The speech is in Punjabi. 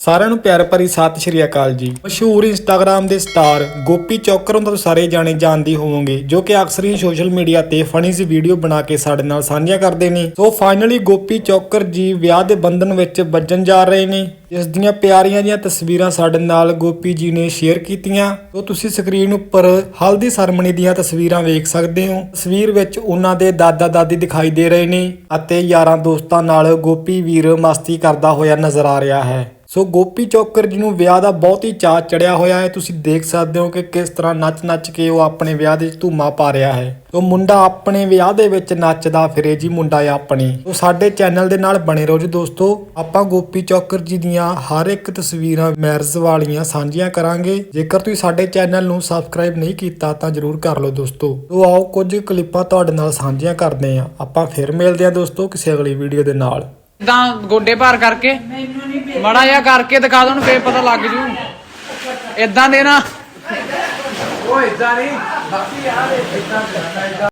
ਸਾਰਿਆਂ ਨੂੰ ਪਿਆਰ ਭਰੀ ਸਤਿ ਸ਼੍ਰੀ ਅਕਾਲ ਜੀ। ਮਸ਼ਹੂਰ ਇੰਸਟਾਗ੍ਰam ਦੇ ਸਟਾਰ ਗੋਪੀ ਚੌਕਰ ਨੂੰ ਤਾਂ ਸਾਰੇ ਜਾਣੇ ਜਾਣਦੇ ਹੋਵੋਗੇ, ਜੋ ਕਿ ਅਕਸਰ ਹੀ ਸੋਸ਼ਲ ਮੀਡੀਆ ਤੇ ਫਨੀ ਸੀ ਵੀਡੀਓ ਬਣਾ ਕੇ ਸਾਡੇ ਨਾਲ ਸਾਂਝੀਆਂ ਕਰਦੇ ਨੇ। ਸੋ ਫਾਈਨਲੀ ਗੋਪੀ ਚੌਕਰ ਜੀ ਵਿਆਹ ਦੇ ਬੰਧਨ ਵਿੱਚ ਵੱਜਣ ਜਾ ਰਹੇ ਨੇ। ਇਸ ਦੀਆਂ ਪਿਆਰੀਆਂ ਜੀਆਂ ਤਸਵੀਰਾਂ ਸਾਡੇ ਨਾਲ ਗੋਪੀ ਜੀ ਨੇ ਸ਼ੇਅਰ ਕੀਤੀਆਂ। ਸੋ ਤੁਸੀਂ ਸਕਰੀਨ ਉੱਪਰ ਹਲਦੀ ਸਰਮਣੀ ਦੀਆਂ ਤਸਵੀਰਾਂ ਵੇਖ ਸਕਦੇ ਹੋ। ਤਸਵੀਰ ਵਿੱਚ ਉਹਨਾਂ ਦੇ ਦਾਦਾ ਦਾਦੀ ਦਿਖਾਈ ਦੇ ਰਹੇ ਨੇ ਅਤੇ ਯਾਰਾਂ ਦੋਸਤਾਂ ਨਾਲ ਗੋਪੀ ਵੀਰ ਮਸਤੀ ਕਰਦਾ ਹੋਇਆ ਨਜ਼ਰ ਆ ਰਿਹਾ ਹੈ। ਸੋ ਗੋਪੀ ਚੌਕਰ ਜੀ ਨੂੰ ਵਿਆਹ ਦਾ ਬਹੁਤ ਹੀ ਚਾਅ ਚੜਿਆ ਹੋਇਆ ਹੈ। ਤੁਸੀਂ ਦੇਖ ਸਕਦੇ ਹੋ ਕਿ ਕਿਸ ਤਰ੍ਹਾਂ ਨੱਚ-ਨੱਚ ਕੇ ਉਹ ਆਪਣੇ ਵਿਆਹ ਦੇ ਵਿੱਚ ਧੂਮਾ ਪਾ ਰਿਹਾ ਹੈ। ਸੋ ਮੁੰਡਾ ਆਪਣੇ ਵਿਆਹ ਦੇ ਵਿੱਚ ਨੱਚਦਾ ਫਿਰੇ ਜੀ ਮੁੰਡਾ ਆ ਆਪਣੀ। ਸੋ ਸਾਡੇ ਚੈਨਲ ਦੇ ਨਾਲ ਬਣੇ ਰਹੋ ਜੀ ਦੋਸਤੋ। ਆਪਾਂ ਗੋਪੀ ਚੌਕਰ ਜੀ ਦੀਆਂ ਹਰ ਇੱਕ ਤਸਵੀਰਾਂ ਮੈਰਿਜ ਵਾਲੀਆਂ ਸਾਂਝੀਆਂ ਕਰਾਂਗੇ। ਜੇਕਰ ਤੁਸੀਂ ਸਾਡੇ ਚੈਨਲ ਨੂੰ ਸਬਸਕ੍ਰਾਈਬ ਨਹੀਂ ਕੀਤਾ ਤਾਂ ਜਰੂਰ ਕਰ ਲਓ ਦੋਸਤੋ। ਸੋ ਆਓ ਕੁਝ ਕਲਿੱਪਾਂ ਤੁਹਾਡੇ ਨਾਲ ਸਾਂਝੀਆਂ ਕਰਦੇ ਹਾਂ। ਆਪਾਂ ਫਿਰ ਮਿਲਦੇ ਹਾਂ ਦੋਸਤੋ ਕਿਸੇ ਅਗਲੀ ਵੀਡੀਓ ਦੇ ਨਾਲ। ਇਦਾਂ ਗੋਡੇ ਭਾਰ ਕਰਕੇ। ਮੜਾ ਜਿਹਾ ਕਰਕੇ ਦਿਖਾ ਦੋ ਨੂੰ ਫੇਰ ਪਤਾ ਲੱਗ ਜੂ। ਇਦਾਂ ਦੇ ਨਾ। ਉਹ ਇਦਾਂ ਨਹੀਂ, ਬਾਕੀ ਯਾਰ ਇਦਾਂ